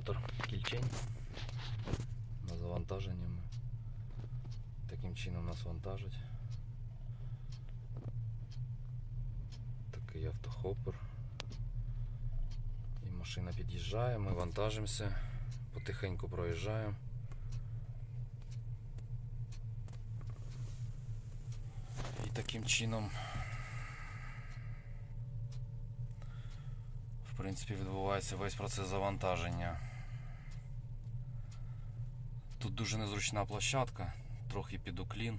елеватор кільчень на завантаження. ми Таким чином нас вантажать. Такий автохопер. І машина під'їжджає, ми вантажимося, потихеньку проїжджаємо. І таким чином в принципі відбувається весь процес завантаження. Дуже незручна площадка, трохи під уклін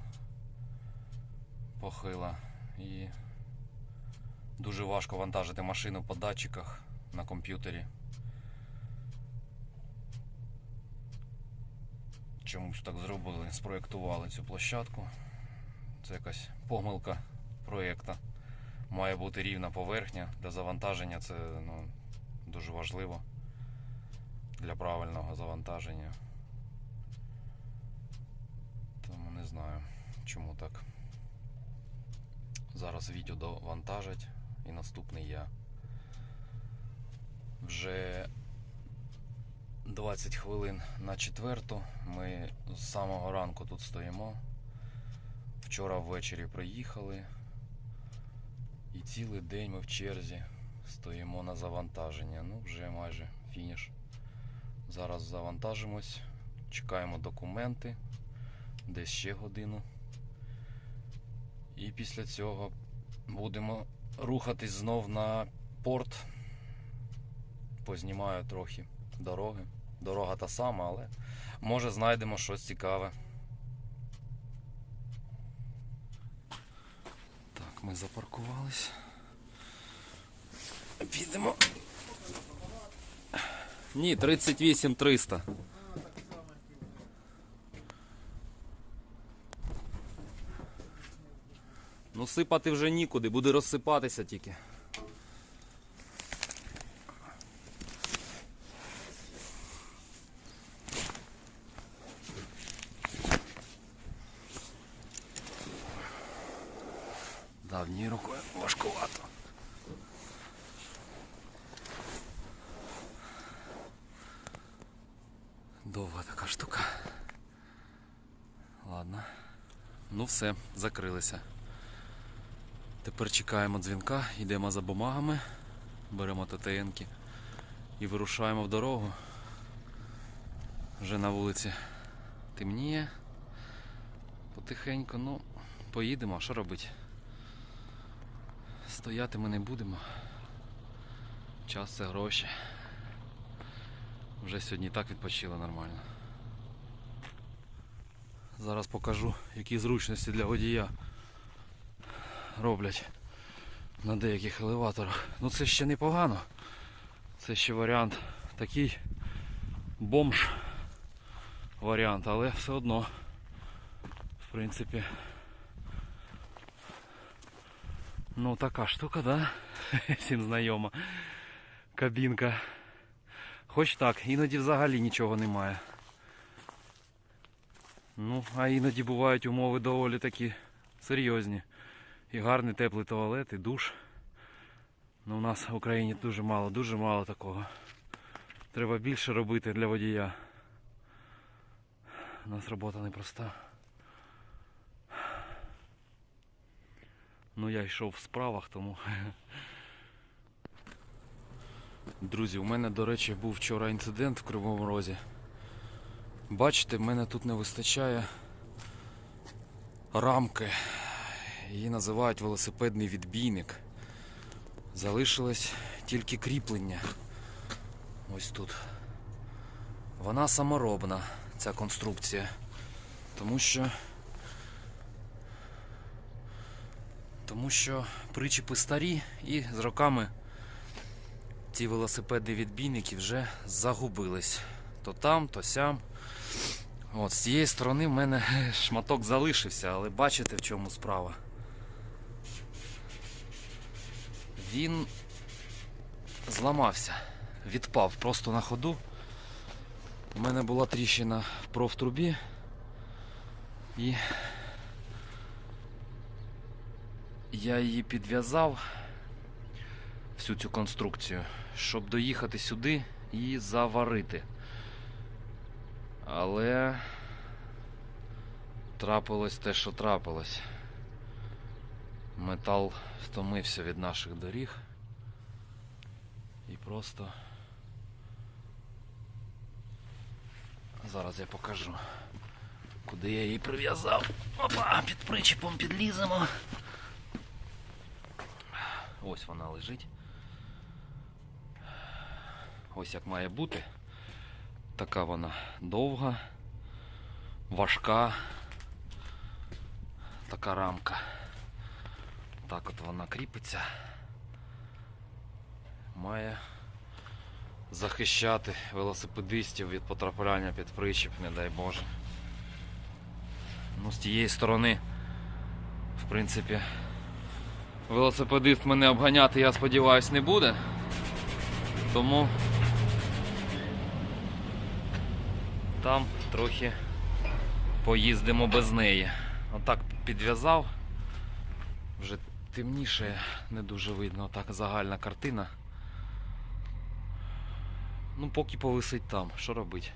похила і дуже важко вантажити машину по датчиках на комп'ютері. Чомусь так зробили, спроєктували цю площадку. Це якась помилка проєкта. Має бути рівна поверхня для завантаження. Це ну, дуже важливо для правильного завантаження. Тому не знаю, чому так. Зараз відео довантажать і наступний я. Вже 20 хвилин на четверту. Ми з самого ранку тут стоїмо. Вчора ввечері приїхали. І цілий день ми в черзі стоїмо на завантаження. Ну, вже майже фініш. Зараз завантажимось, чекаємо документи, десь ще годину. І після цього будемо рухатись знов на порт. Познімаю трохи дороги. Дорога та сама, але може знайдемо щось цікаве. Так, ми запаркувались. Підемо. Ні, 38 300. Сипати вже нікуди, буде розсипатися тільки. Давньою рукою важкувато. Довга така штука. Ладно. Ну все, закрилися. Тепер чекаємо дзвінка, йдемо за бумагами, беремо ТТНки і вирушаємо в дорогу. Вже на вулиці темніє. Потихеньку, ну, поїдемо, що робити? Стояти ми не будемо. Час це гроші. Вже сьогодні так відпочили нормально. Зараз покажу, які зручності для водія роблять на деяких елеваторах. Ну це ще непогано. Це ще варіант такий бомж варіант, але все одно, в принципі, ну така штука, да? Всім знайома. Кабінка. Хоч так, іноді взагалі нічого немає. Ну, а іноді бувають умови доволі такі серйозні. І гарний теплий туалет, і душ. Ну, у нас в Україні дуже мало, дуже мало такого. Треба більше робити для водія. У нас робота непроста. Ну я йшов в справах, тому. Друзі, у мене, до речі, був вчора інцидент в Кривому Розі. Бачите, в мене тут не вистачає рамки. Її називають велосипедний відбійник. Залишилось тільки кріплення. Ось тут. Вона саморобна, ця конструкція. Тому що. Тому що причіпи старі і з роками ці велосипедні відбійники вже загубились. То там, то сям. От, з цієї сторони в мене шматок залишився, але бачите в чому справа. Він зламався, відпав просто на ходу. У мене була тріщина в профтрубі і я її підв'язав всю цю конструкцію, щоб доїхати сюди і заварити. Але трапилось те, що трапилось. Метал втомився від наших доріг. І просто. Зараз я покажу, куди я її прив'язав. Опа, під причепом підліземо. Ось вона лежить. Ось як має бути. Така вона довга, важка. Така рамка. Так от вона кріпиться. Має захищати велосипедистів від потрапляння під причіп, не дай Боже. Ну, з тієї сторони, в принципі, велосипедист мене обганяти, я сподіваюсь, не буде. Тому там трохи поїздимо без неї. Отак підв'язав. Вже темніше, не дуже видно, так загальна картина. Ну, поки повисить там, що робить?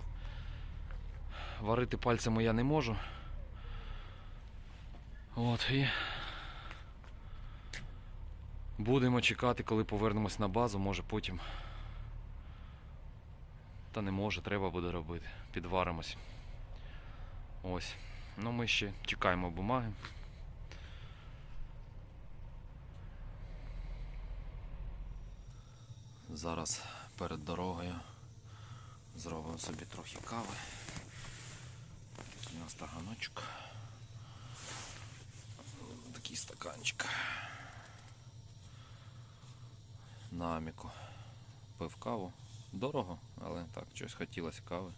Варити пальцями я не можу. От і будемо чекати, коли повернемось на базу, може потім. Та не може, треба буде робити. Підваримось. Ось. Ну ми ще чекаємо бумаги. Зараз перед дорогою зробимо собі трохи кави. Такий у нас таганочок. Такий стаканчик. На аміку. Пив каву. Дорого, але так, щось хотілося кави.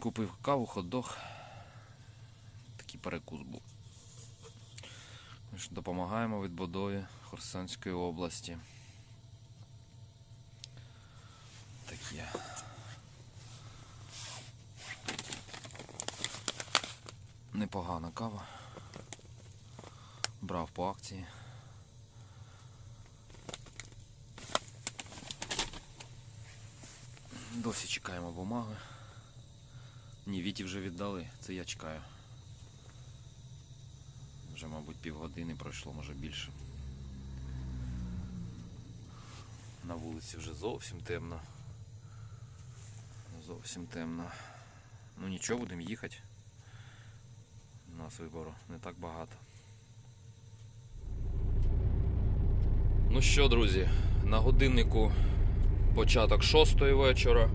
Купив каву, хот-дог. Такий перекус був. Ми ж Допомагаємо відбудові Херсонської області. Таке. Непогана кава. Брав по акції. Досі чекаємо бумаги. Ні, Віті вже віддали, це я чекаю. Вже, мабуть, півгодини пройшло, може більше. На вулиці вже зовсім темно. Зовсім темно. Ну нічого, будемо їхати. У нас вибору не так багато. Ну що, друзі, на годиннику початок шостої вечора.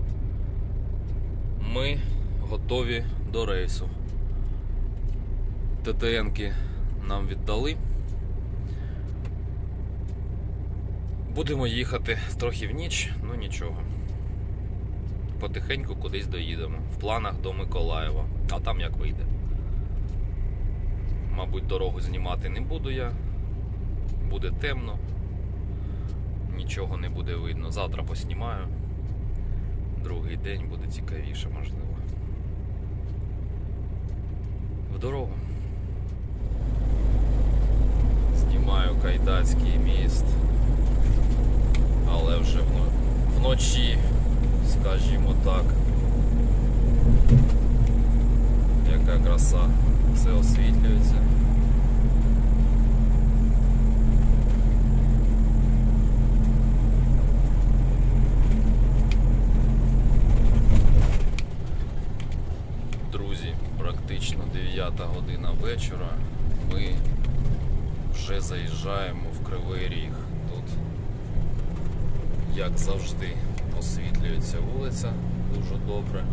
Ми готові до рейсу. ТТНки нам віддали. Будемо їхати трохи в ніч, ну нічого. Потихеньку кудись доїдемо. В планах до Миколаєва, а там як вийде. Мабуть, дорогу знімати не буду я. Буде темно. Нічого не буде видно. Завтра поснімаю. Другий день буде цікавіше, можливо. В дорогу. Знімаю Кайдацький міст. Але вже вночі, скажімо так. Яка краса, все освітлюється. Друзі, практично 9 година вечора. Ми вже заїжджаємо в Кривий Ріг. Тут, як завжди, освітлюється вулиця дуже добре.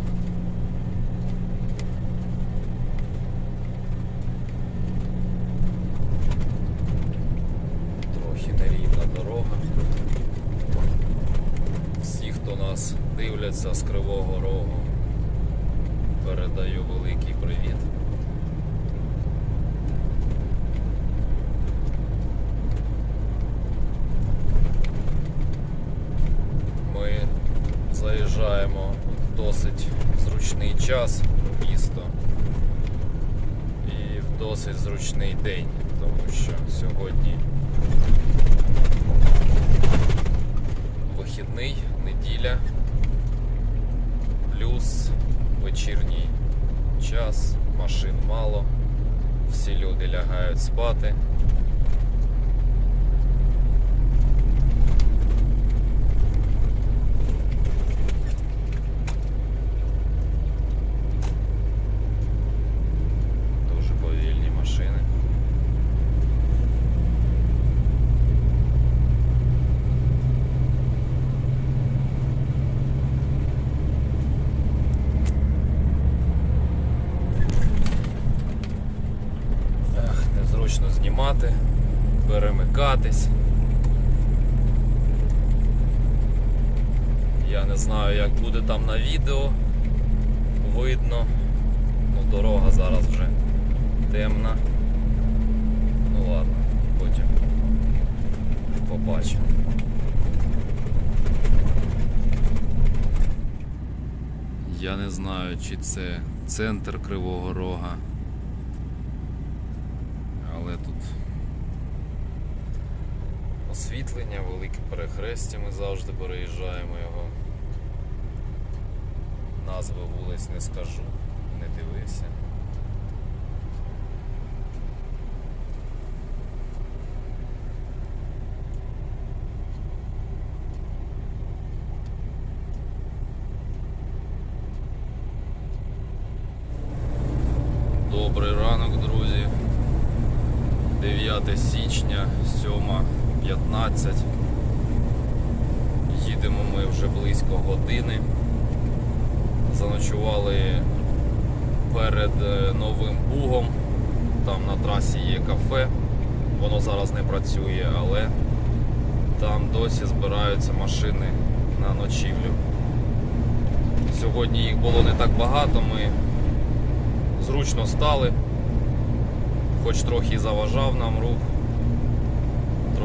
Трохи нерівна дорога. Всі, хто нас дивляться з Кривого Рогу, передаю великий привіт. Ми заїжджаємо в досить зручний час в місто і в досить зручний день, тому що сьогодні вихідний, неділя, плюс вечірній час, машин мало, всі люди лягають спати. Дуже повільні машини. Ех, незручно знімати, перемикатись. Я не знаю, як буде там на відео. Видно. Ну, дорога зараз вже темна. Ну ладно, потім побачимо. Я не знаю, чи це центр Кривого Рога. Але тут освітлення, велике перехрестя, ми завжди переїжджаємо його. Назви вулиць не скажу, не дивився. Добрий ранок, друзі. 9 січня, 7.15. Їдемо ми вже близько години. Заночували перед е, Новим Бугом. Там на трасі є кафе. Воно зараз не працює, але там досі збираються машини на ночівлю. Сьогодні їх було не так багато, ми зручно стали хоч трохи заважав нам рух.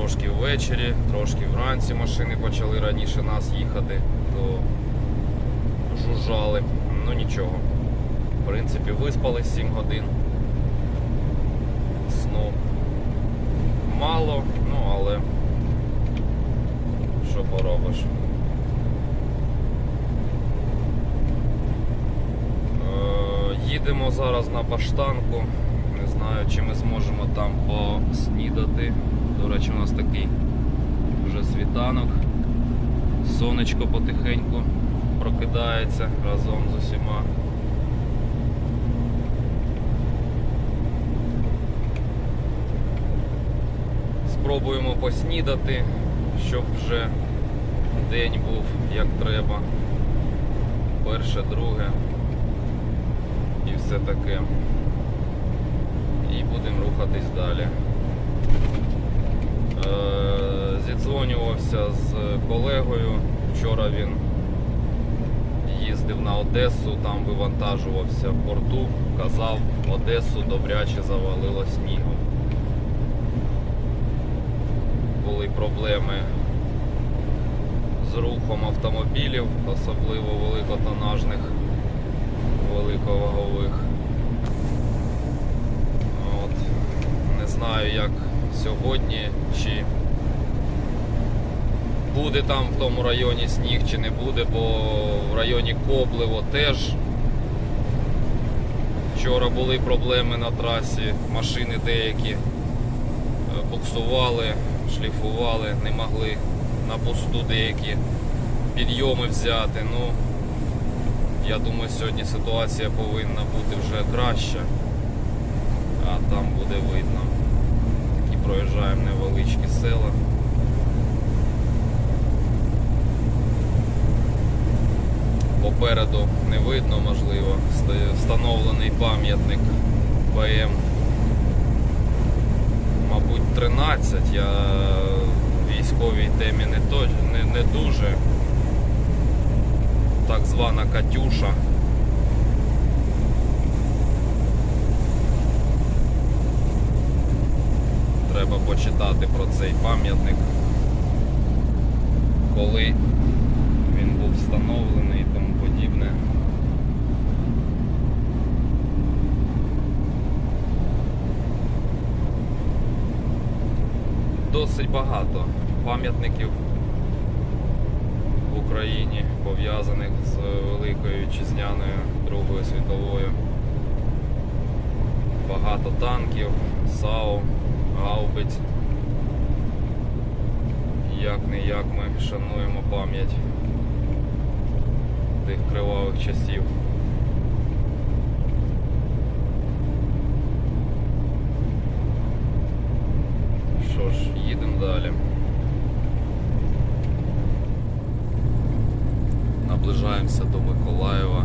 Трошки ввечері, трошки вранці машини почали раніше нас їхати, то жужжали. Ну нічого. В принципі, виспали 7 годин. Сну мало, ну але що поробиш. Е, Їдемо зараз на баштанку. Не знаю, чи ми зможемо там поснідати. До речі, у нас такий вже світанок. Сонечко потихеньку прокидається разом з усіма. Спробуємо поснідати, щоб вже день був як треба. Перше, друге і все таке і будемо рухатись далі. Е, Зідзвонювався з колегою. Вчора він їздив на Одесу, там вивантажувався в порту, казав, Одесу добряче завалило снігом. Були проблеми з рухом автомобілів, особливо великотонажних, великовагових. От. Не знаю, як сьогодні, чи буде там в тому районі сніг, чи не буде, бо в районі Коблево теж вчора були проблеми на трасі, машини деякі е, буксували, шліфували, не могли на пусту деякі підйоми взяти. Ну, я думаю, сьогодні ситуація повинна бути вже краща а там буде видно. Проїжджаємо невеличкі села. Попереду не видно, можливо, встановлений пам'ятник БМ. Мабуть, 13. Я військовій темі не, не, не дуже. Так звана Катюша. Треба почитати про цей пам'ятник, коли він був встановлений і тому подібне. Досить багато пам'ятників в Україні пов'язаних з Великої вітчизняною Другою світовою. Багато танків, САУ, гаубиць. Як не як ми шануємо пам'ять тих кривавих часів. Що ж, їдемо далі. Наближаємося до Миколаєва.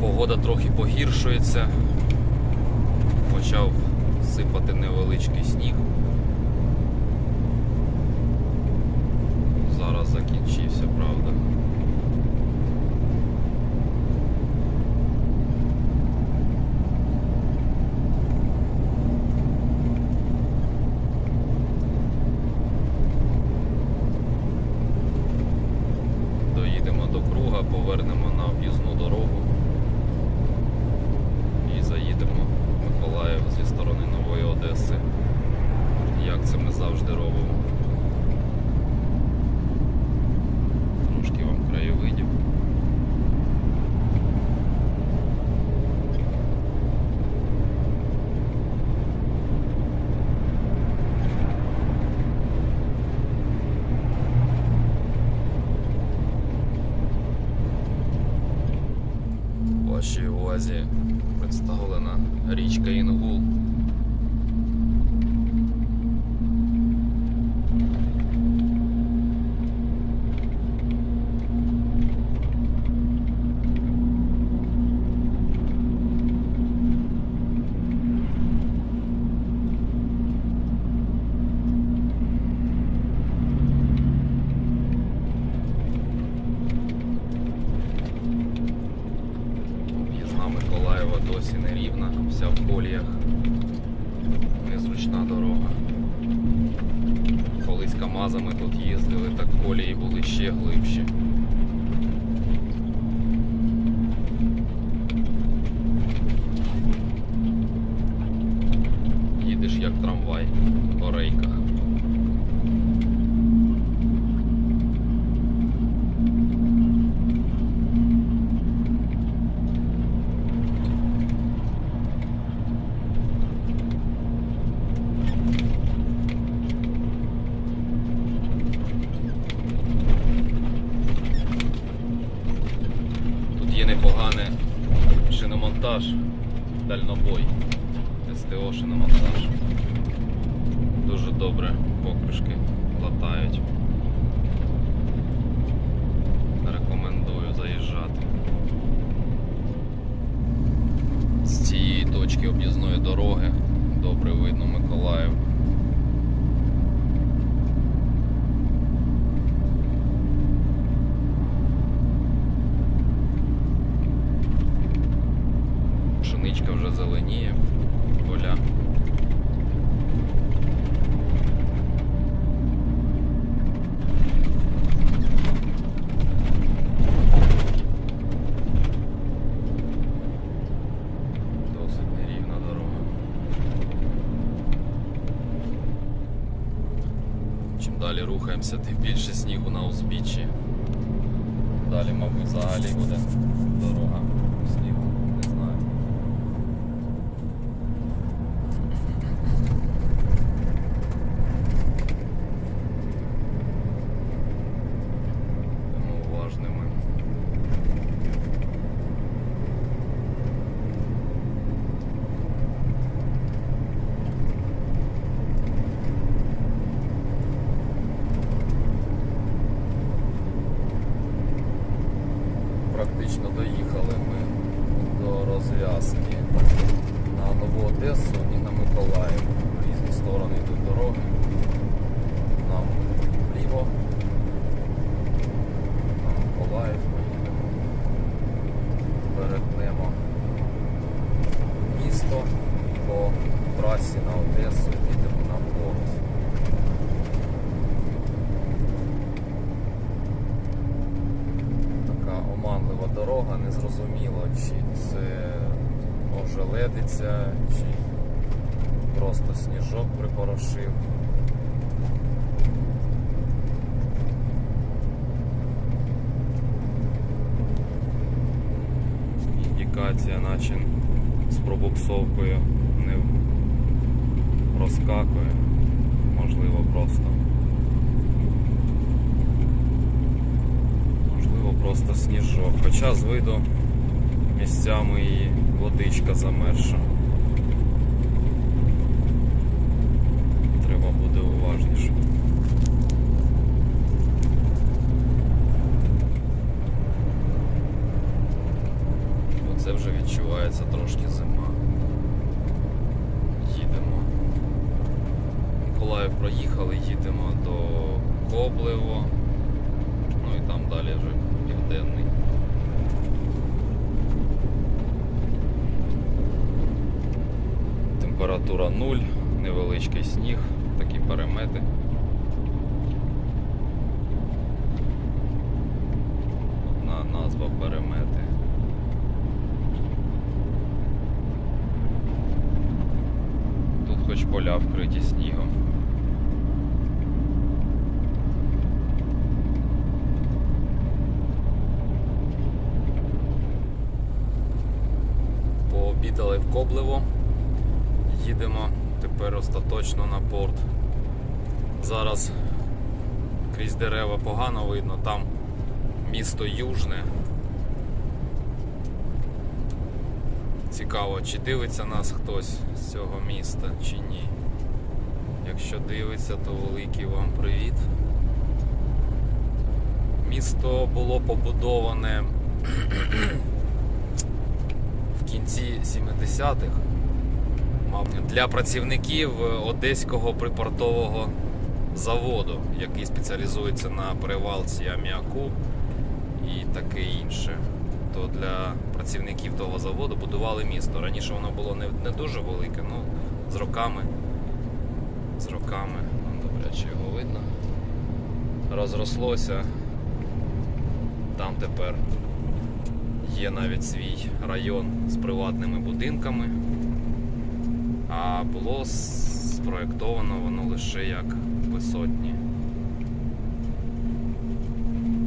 Погода трохи погіршується. Почав сипати невеличкий сніг. Зараз закінчився, правда. Доїдемо до круга, повернемо на об'їзну дорогу і заїдемо в Миколаїв зі сторони Нової Одеси, як це ми завжди робимо. Трошки вам краєвидів. Вашій увазі представлена річка Інгул. Об'їзна Миколаєва досі не рівна, вся в коліях. Незручна дорога. Колись КАМАЗами тут їздили, так колії були ще глибші. Їдеш як трамвай по рейках. Тут є непоганий шиномонтаж, дальнобой. СТО шиномонтаж. Дуже добре покришки латають. Рекомендую заїжджати. З цієї точки об'їзної дороги добре видно Миколаїв. Пшеничка вже зеленіє, поля. Досить нерівна дорога. Чим далі рухаємося, тим більше снігу на узбіччі. Далі, мабуть, взагалі буде дорога пряма дорога, незрозуміло, чи це ожеледиться чи просто сніжок припорошив. Індикація наче з пробуксовкою не розкакує, можливо, просто. Просто сніжок. Хоча з виду місцями і водичка замерша. Треба буде уважніше. Оце вже відчувається трошки зима. Їдемо. Миколаїв проїхали, їдемо до Коблево. Ну і там далі вже південний. Температура 0, невеличкий сніг, такі перемети. Одна назва перемети. Тут хоч поля вкриті снігом. Пообідали в Коблево. Їдемо тепер остаточно на порт. Зараз крізь дерева погано видно, там місто Южне. Цікаво, чи дивиться нас хтось з цього міста, чи ні. Якщо дивиться, то великий вам привіт. Місто було побудоване кінці 70-х для працівників Одеського припортового заводу, який спеціалізується на перевалці аміаку і таке інше. То для працівників того заводу будували місто. Раніше воно було не, не дуже велике, ну з роками. З роками, ну, добряче його видно. Розрослося. Там тепер є навіть свій район з приватними будинками. А було спроєктовано воно лише як висотні.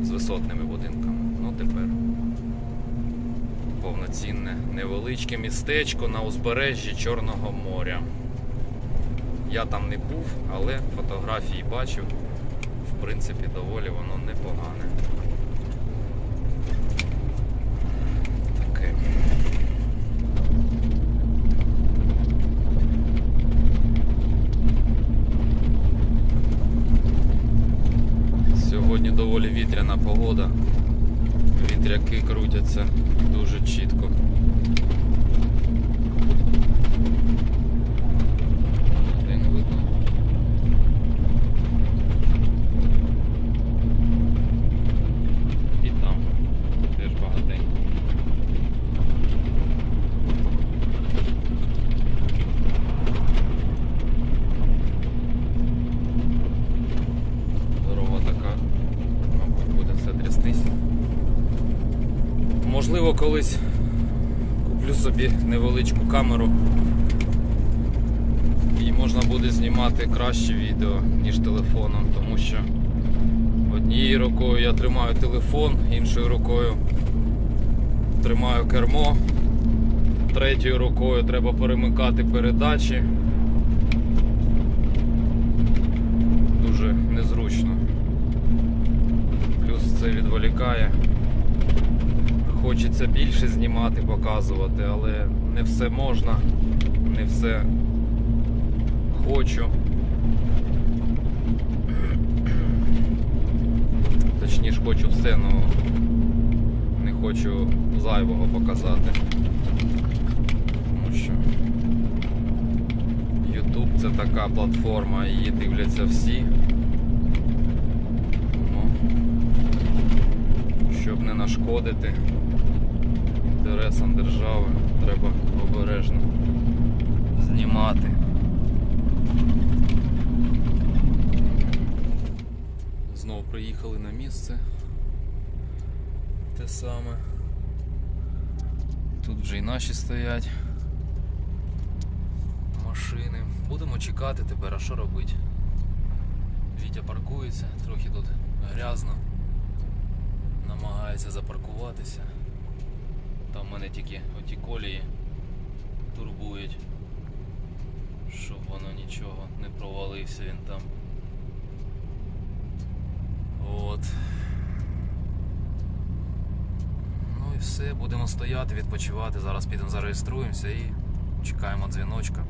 З висотними будинками. Ну тепер повноцінне невеличке містечко на узбережжі Чорного моря. Я там не був, але фотографії бачив. В принципі, доволі воно непогане. Таке. Сьогодні доволі вітряна погода. Вітряки крутяться дуже чітко. Де не видно. І там теж багатенько. Дорога така, мабуть, буде все трястись. Можливо, колись куплю собі невеличку камеру і можна буде знімати краще відео, ніж телефоном, тому що однією рукою я тримаю телефон, іншою рукою тримаю кермо, третьою рукою треба перемикати передачі. Дуже незручно. Плюс це відволікає. Хочеться більше знімати, показувати, але не все можна, не все хочу. Точніше хочу все, але не хочу зайвого показати. Тому що YouTube це така платформа, її дивляться всі. Щоб не нашкодити інтересам держави, треба обережно знімати. Знову приїхали на місце. Те саме. Тут вже і наші стоять. Машини. Будемо чекати тепер, а що робити? Вітя паркується, трохи тут грязно. Намагається запаркуватися. Там мене тільки оті колії турбують, щоб воно нічого не провалився він там. От. Ну і все, будемо стояти, відпочивати. Зараз підемо зареєструємося і чекаємо дзвіночка.